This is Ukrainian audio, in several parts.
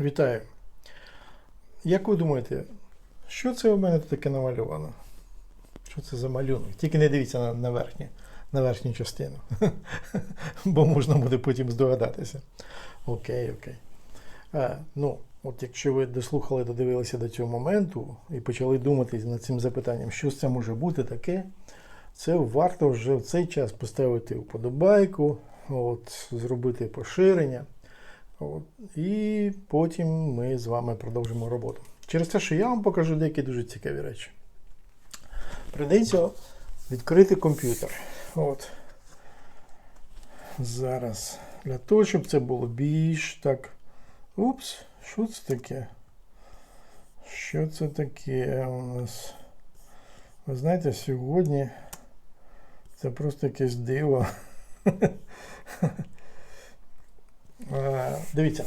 Вітаю. Як ви думаєте, що це у мене таке намальовано? Що це за малюнок? Тільки не дивіться на, на, верхню, на верхню частину. Бо можна буде потім здогадатися. Окей, окей. А, ну, от якщо ви дослухали, додивилися до цього моменту і почали думати над цим запитанням, що це може бути таке, це варто вже в цей час поставити вподобайку, от, зробити поширення. От, і потім ми з вами продовжимо роботу. Через те, що я вам покажу деякі дуже цікаві речі. Придеться відкрити комп'ютер. От. Зараз. Для того, щоб це було більш так. Упс, що це таке? Що це таке у нас? Ви знаєте, сьогодні це просто якесь диво. Е, Дивіться.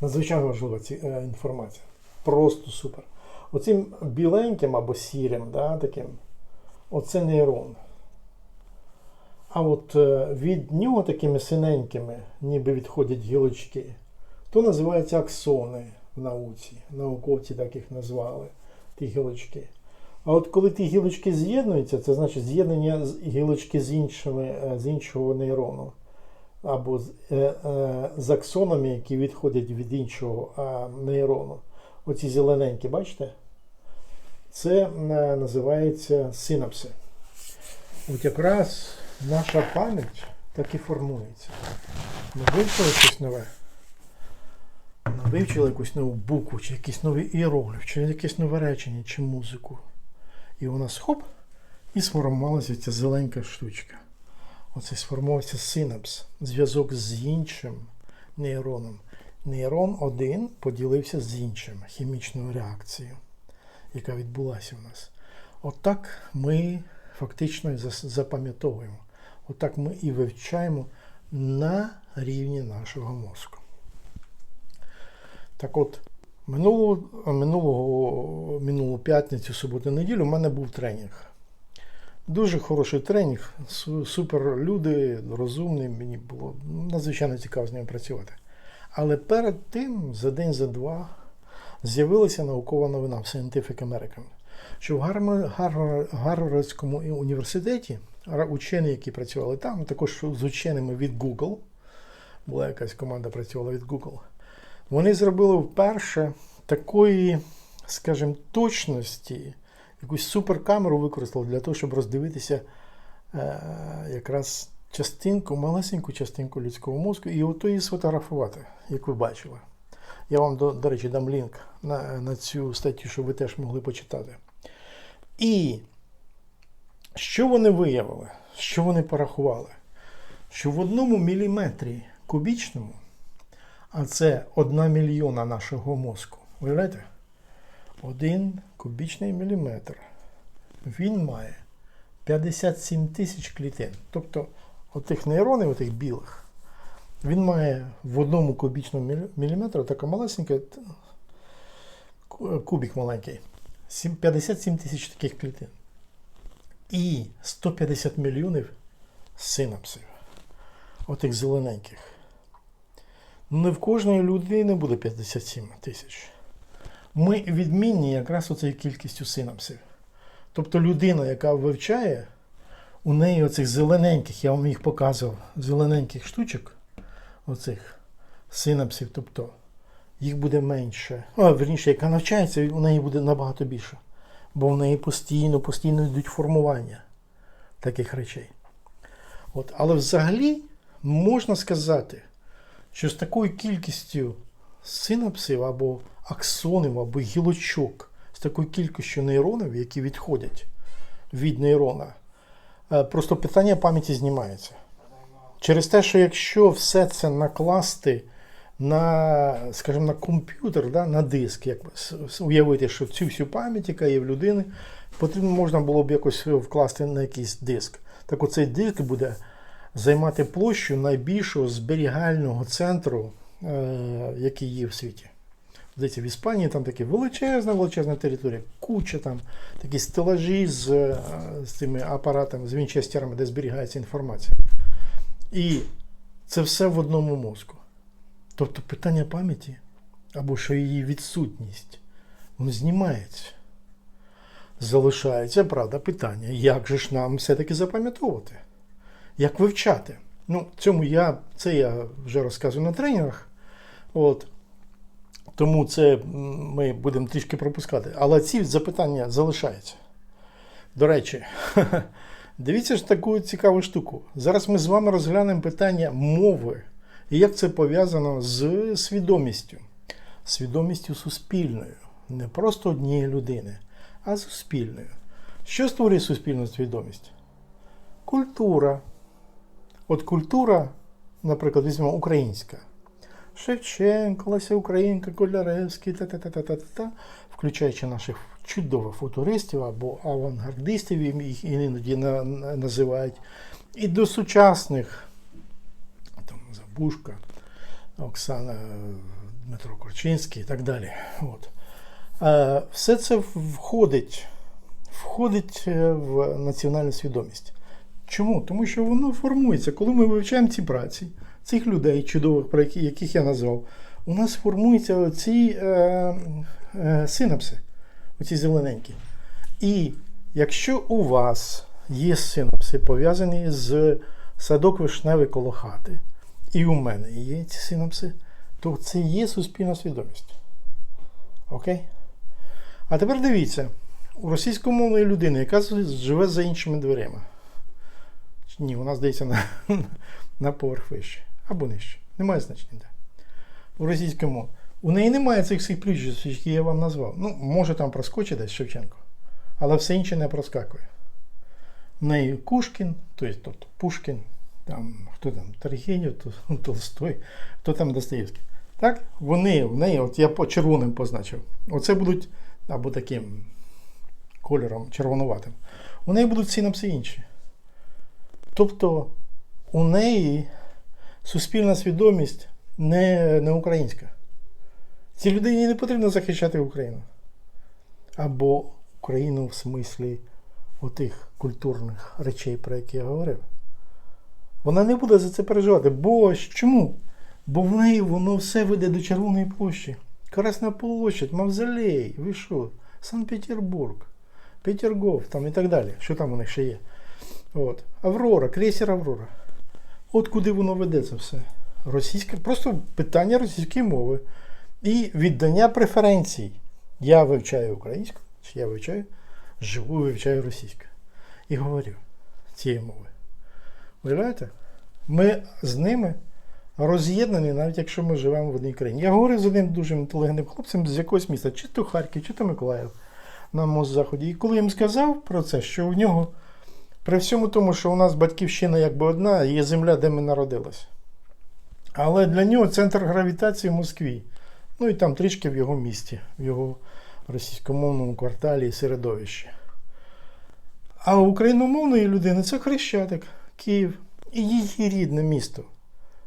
Надзвичайно важлива ці, е, інформація. Просто супер. Оцим біленьким або сірим, да, таким, оце нейрон. А от е, від нього такими синенькими, ніби відходять гілочки, то називаються аксони в науці. Науковці так їх назвали, ті гілочки. А от коли ті гілочки з'єднуються, це значить з'єднання гілочки з, іншими, з іншого нейрону. Або з, е, е, з аксонами, які відходять від іншого е, нейрону. Оці зелененькі, бачите? Це е, називається синапси. От якраз наша пам'ять так і формується. Ми вивчили щось нове. Ми вивчили якусь нову букву, чи якийсь новий іерогліф, чи якесь нове речення, чи музику. І у нас хоп, і сформувалася ця зеленька штучка. Оце сформувався синапс, зв'язок з іншим нейроном. Нейрон один поділився з іншим хімічною реакцією, яка відбулася у нас. Отак ми фактично запам'ятовуємо. Отак ми і вивчаємо на рівні нашого мозку. Так от, минулого, минулого, минулу п'ятницю, суботу, неділю у мене був тренінг. Дуже хороший тренінг, су- супер люди, розумні, мені було надзвичайно цікаво з ними працювати. Але перед тим, за день, за два, з'явилася наукова новина в Scientific American, що в Гарвардському університеті учені, які працювали там, також з ученими від Google, була якась команда працювала від Google, вони зробили вперше такої, скажімо, точності, якусь суперкамеру використали для того, щоб роздивитися е, якраз частинку, малесеньку частинку людського мозку і ото її сфотографувати, як ви бачили. Я вам, до, до речі, дам лінк на, на цю статтю, щоб ви теж могли почитати. І що вони виявили? Що вони порахували? Що в одному міліметрі кубічному, а це одна мільйона нашого мозку, уявляєте? Один кубічний міліметр. Він має 57 тисяч клітин. Тобто, отих нейронів, отих білих, він має в одному кубічному мілі- міліметрі така малесенька кубік маленький. 57 тисяч таких клітин. І 150 мільйонів синапсів. Отих зелененьких. Ну, не в кожної людини буде 57 тисяч. Ми відмінні якраз оцією кількістю синапсів. Тобто людина, яка вивчає, у неї оцих зелененьких, я вам їх показував, зелененьких штучок, оцих синапсів, тобто їх буде менше. А, верніше, яка навчається, у неї буде набагато більше. Бо в неї постійно, постійно йдуть формування таких речей. От, але взагалі можна сказати, що з такою кількістю синапсів або аксонів, або гілочок, з такою кількістю нейронів, які відходять від нейрона, е, просто питання пам'яті знімається. Через те, що якщо все це накласти на, скажімо, на комп'ютер, да, на диск, як уявити, що цю всю пам'ять, яка є в людини, потрібно можна було б якось вкласти на якийсь диск. Так оцей диск буде займати площу найбільшого зберігального центру, е, який є в світі. Здається, в Іспанії там такі величезна, величезна територія, куча там такі стелажі з, е, з цими апаратами, з вінчестерами, де зберігається інформація. І це все в одному мозку. Тобто питання пам'яті або що її відсутність, воно знімається. Залишається, правда, питання, як же ж нам все-таки запам'ятовувати? Як вивчати? Ну, цьому я, це я вже розказую на тренінгах. От. Тому це ми будемо трішки пропускати. Але ці запитання залишаються. До речі, дивіться ж таку цікаву штуку. Зараз ми з вами розглянемо питання мови і як це пов'язано з свідомістю. Свідомістю суспільною. Не просто однієї людини, а суспільною. Що створює суспільну свідомість? Культура. От культура, наприклад, візьмемо українська. Шевченко, Леся Українка, Коляревський, та-та-та-та-та-та, включаючи наших чудових футуристів або авангардистів, їх іноді на- на- називають, і до сучасних, там Забушка, Оксана, Дмитро Корчинський і так далі. От. Е, Все це входить, входить е, в національну свідомість. Чому? Тому що воно формується, коли ми вивчаємо ці праці, цих людей чудових, про яких я назвав, у нас формуються ці е, е, синапси, оці зелененькі. І якщо у вас є синапси, пов'язані з садок вишневий коло хати, і у мене є ці синапси, то це є суспільна свідомість. Окей? А тепер дивіться, у російськомовної людини, яка живе за іншими дверима. Ні, вона здається на, на поверх вище або нижче. Немає значення. У російській мові. У неї немає цих всіх прізвищ, які я вам назвав. Ну, може там проскочить десь Шевченко, але все інше не проскакує. В неї Кушкін, тобто, Пушкін, там, хто там, Таргенєв, то- Толстой, хто там Достоєвський. Так? Вони, в неї, от я по червоним позначив. Оце будуть, або таким кольором червонуватим. У неї будуть синапси інші. Тобто у неї суспільна свідомість не, не українська. Цій людині не потрібно захищати Україну. Або Україну в смислі отих культурних речей, про які я говорив. Вона не буде за це переживати. Бо чому? Бо в неї воно все веде до Червоної площі. Красна площадь, Мавзолей, ви? Санкт-Петербург, Петергоф там і так далі. Що там у них ще є? От. Аврора, крейсер Аврора. От куди воно веде це все. Російська, просто питання російської мови і віддання преференцій. Я вивчаю українську, чи я вивчаю, живу, вивчаю російську. І говорю цією мовою. Уявляєте? Ми з ними роз'єднані, навіть якщо ми живемо в одній країні. Я говорив з одним дуже інтелігентним хлопцем з якогось міста, чи то Харків, чи то Миколаїв на Мосзаході. І коли я їм сказав про це, що у нього при всьому тому, що у нас батьківщина якби одна, є земля, де ми народилися. Але для нього центр гравітації в Москві. Ну і там трішки в його місті, в його російськомовному кварталі і середовищі. А україномовної людини це Хрещатик, Київ і її рідне місто.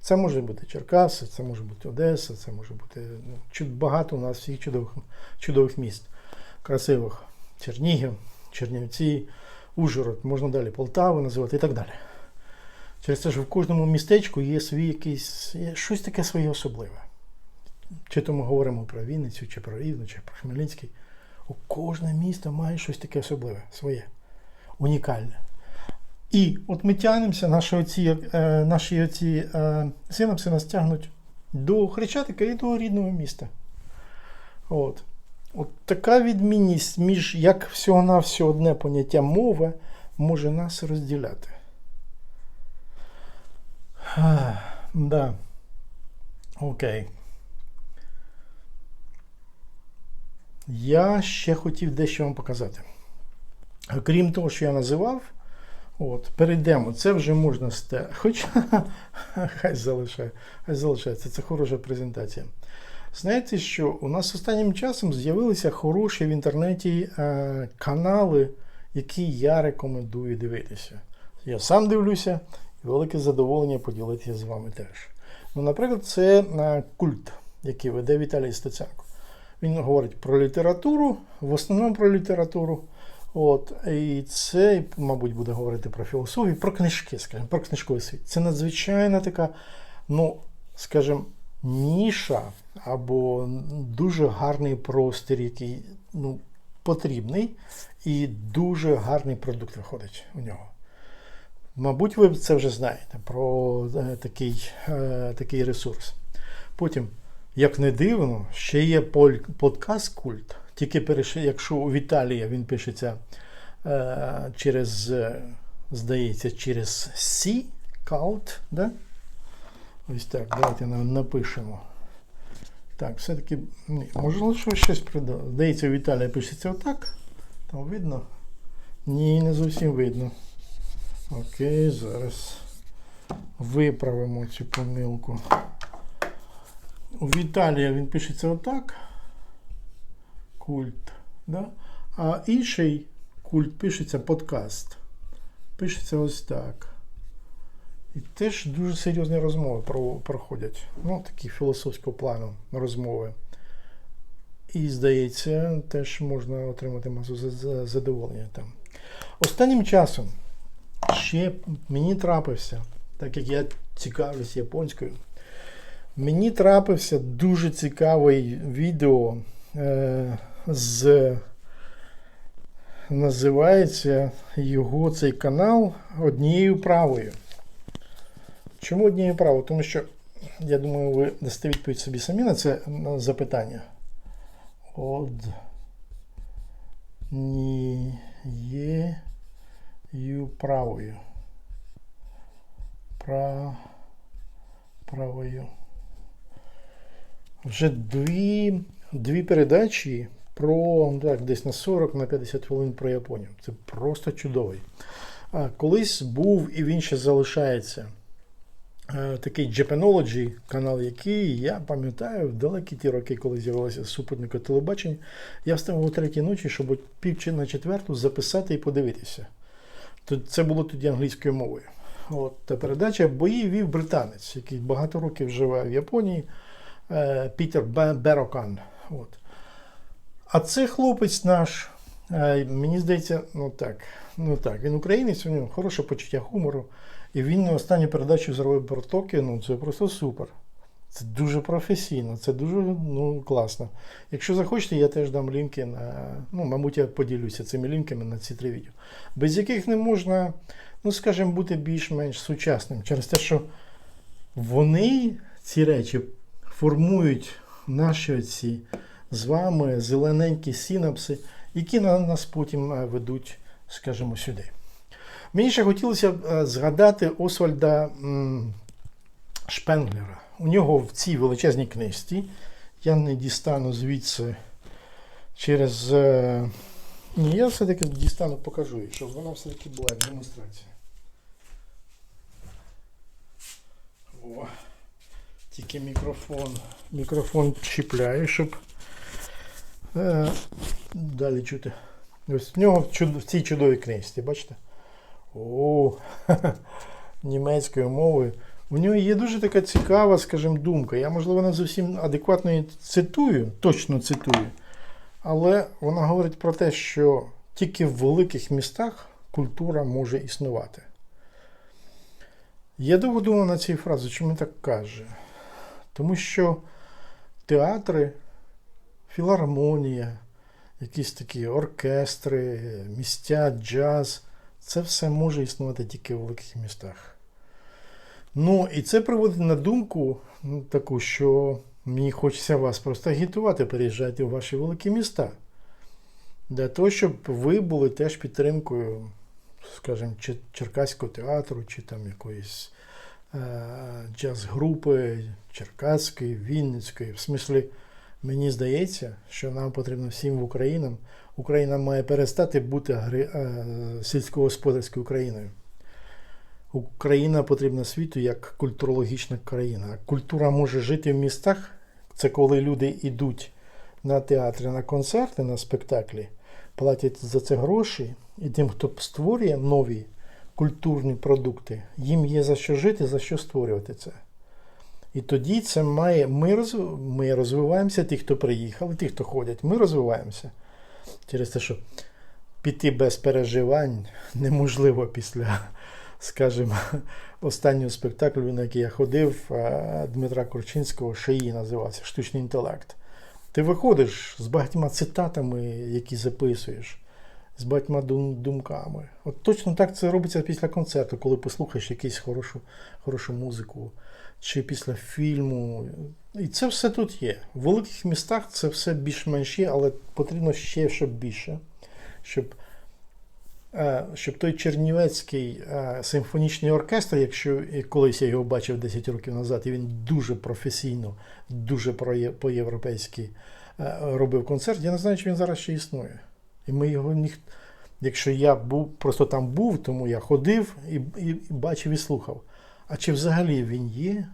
Це може бути Черкаси, це може бути Одеса, це може бути ну, багато у нас всіх чудових, чудових міст, красивих. Чернігів, Чернівці, Ужгород, можна далі Полтаву називати і так далі. Через те, що в кожному містечку є свій якийсь, є щось таке своє особливе. Чи то ми говоримо про Вінницю, чи про Рівну, чи про Хмельницький. У кожне місто має щось таке особливе, своє, унікальне. І от ми тягнемося, наші оці, е, наші оці е, синапси нас тягнуть до Хрещатика і до рідного міста. От. От така відмінність між як всього-навсього одне поняття мови може нас розділяти. Ах, Да. Окей. Я ще хотів дещо вам показати. Крім того, що я називав, от, перейдемо. Це вже можна сте. Хоча хай залишає, хай залишається. Це хороша презентація. Знаєте, що у нас останнім часом з'явилися хороші в інтернеті е, канали, які я рекомендую дивитися. Я сам дивлюся і велике задоволення поділитися з вами теж. Ну, наприклад, це е, культ, який веде Віталій Стеценко. Він говорить про літературу, в основному про літературу. От, і це, мабуть, буде говорити про філософію, про книжки, скажімо, про книжковий світ. Це надзвичайно така, ну, скажімо, ніша або дуже гарний простір, який ну, потрібний, і дуже гарний продукт виходить у нього. Мабуть, ви це вже знаєте про е, такий, е, такий ресурс. Потім, як не дивно, ще є подкаст культ. Тільки переш- якщо у Віталія він пишеться е, через, е, здається, через C, cult, да? Ось так, давайте на- напишемо. Так, все-таки, можливо, що щось придав. Здається, Віталія пишеться отак. Там видно? Ні, не зовсім видно. Окей, зараз виправимо цю помилку. У Віталія він пишеться отак. Культ. Да? А інший культ пишеться подкаст. Пишеться ось так. І теж дуже серйозні розмови проходять. Ну, такі філософського плану розмови. І, здається, теж можна отримати масу за- за- задоволення там. Останнім часом ще мені трапився, так як я цікавлюсь японською, мені трапився дуже цікавий відео е, з. Називається його цей канал однією правою. Чому однією правою? Тому що, я думаю, ви дасте відповідь собі самі на це на запитання. Однією правою. Пра... Правою. Вже дві, дві передачі про ну, так, десь на 40 на 50 хвилин про Японію. Це просто чудовий. Колись був і він ще залишається. Е, Такий Japanology канал, який я пам'ятаю в далекі ті роки, коли з'явилося супутникове телебачення, я встав о третій ночі, щоб пів чи на четверту записати і подивитися. Це було тоді англійською мовою. От та передача бої вів британець, який багато років живе в Японії, е, Пітер Берокан. От. А це хлопець наш, е, мені здається, ну так, ну так, він українець, у нього хороше почуття гумору. І він на останню передачу зробив про Токіо, ну це просто супер. Це дуже професійно, це дуже ну, класно. Якщо захочете, я теж дам лінки на. Ну, мабуть, я поділюся цими лінками на ці три відео, без яких не можна, ну скажімо, бути більш-менш сучасним. Через те, що вони, ці речі, формують наші ці з вами зелененькі синапси, які на нас потім е, ведуть, скажімо, сюди. Мені ще хотілося б е, згадати Освальда Шпенглера. У нього в цій величезній книжці, я не дістану звідси через. е, Ні, я все-таки дістану, покажу щоб вона все-таки була як демонстрація. О, тільки мікрофон. Мікрофон чіпляю, щоб е, далі чути. Ось в нього в цій чудовій книжці, бачите? О, німецькою мовою. У нього є дуже така цікава, скажімо, думка. Я, можливо, не зовсім адекватно її цитую, точно цитую. Але вона говорить про те, що тільки в великих містах культура може існувати. Я довго думав на цій фразі, чому так каже. Тому що театри, філармонія, якісь такі оркестри, місця, джаз це все може існувати тільки в великих містах. Ну, і це приводить на думку ну, таку, що мені хочеться вас просто агітувати, переїжджати в ваші великі міста. Для того, щоб ви були теж підтримкою, скажімо, Черкаського театру, чи там якоїсь е, джаз-групи Черкаської, Вінницької. В смислі, мені здається, що нам потрібно всім в Українам. Україна має перестати бути гри- е, сільськогосподарською країною. Україна потрібна світу як культурологічна країна. Культура може жити в містах. Це коли люди йдуть на театри, на концерти, на спектаклі, платять за це гроші, і тим, хто створює нові культурні продукти, їм є за що жити, за що створювати це. І тоді це має. Ми, розв... ми розвиваємося, ті, хто приїхали, ті, хто ходять, ми розвиваємося. Через те, що піти без переживань неможливо після скажімо, останнього спектаклю, на який я ходив, Дмитра Корчинського, «Шиї» називався Штучний інтелект. Ти виходиш з багатьма цитатами, які записуєш, з багатьма дум- думками. От точно так це робиться після концерту, коли послухаєш якусь хорошу, хорошу музику, чи після фільму. І це все тут є. В великих містах це все більш-менш є, але потрібно ще щоб більше, щоб, е, щоб той Чернівецький е, симфонічний оркестр, якщо колись я його бачив 10 років назад, і він дуже професійно, дуже по-європейськи е, робив концерт, я не знаю, чи він зараз ще існує. І ми його ніх... Якщо я був, просто там був, тому я ходив і, і, і бачив і слухав. А чи взагалі він є?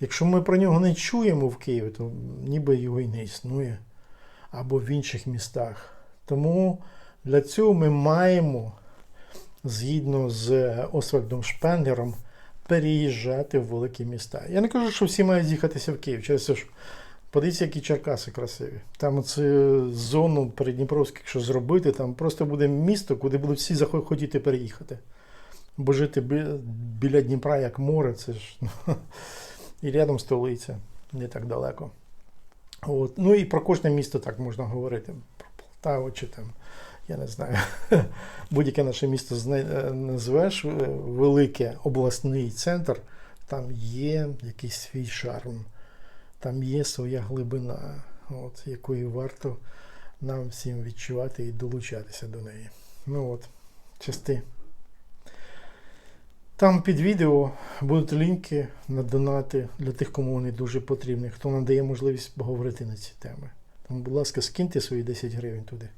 Якщо ми про нього не чуємо в Києві, то ніби його і не існує. Або в інших містах. Тому для цього ми маємо, згідно з Освальдом Шпенгером, переїжджати в великі міста. Я не кажу, що всі мають з'їхатися в Київ. Через те, що подивіться, які Черкаси красиві. Там оце зону Передніпровську, якщо зробити, там просто буде місто, куди будуть всі хотіти переїхати. Бо жити біля Дніпра, як море, це ж ну, і рядом столиця, не так далеко. От. Ну і про кожне місто так можна говорити. Про Полтаву чи там, я не знаю, будь-яке наше місто е, назвеш, е, велике обласний центр, там є якийсь свій шарм, там є своя глибина, от, якою варто нам всім відчувати і долучатися до неї. Ну от, части. Там під відео будуть лінки на донати для тих, кому вони дуже потрібні, хто надає можливість поговорити на ці теми. Тому, будь ласка, скиньте свої 10 гривень туди.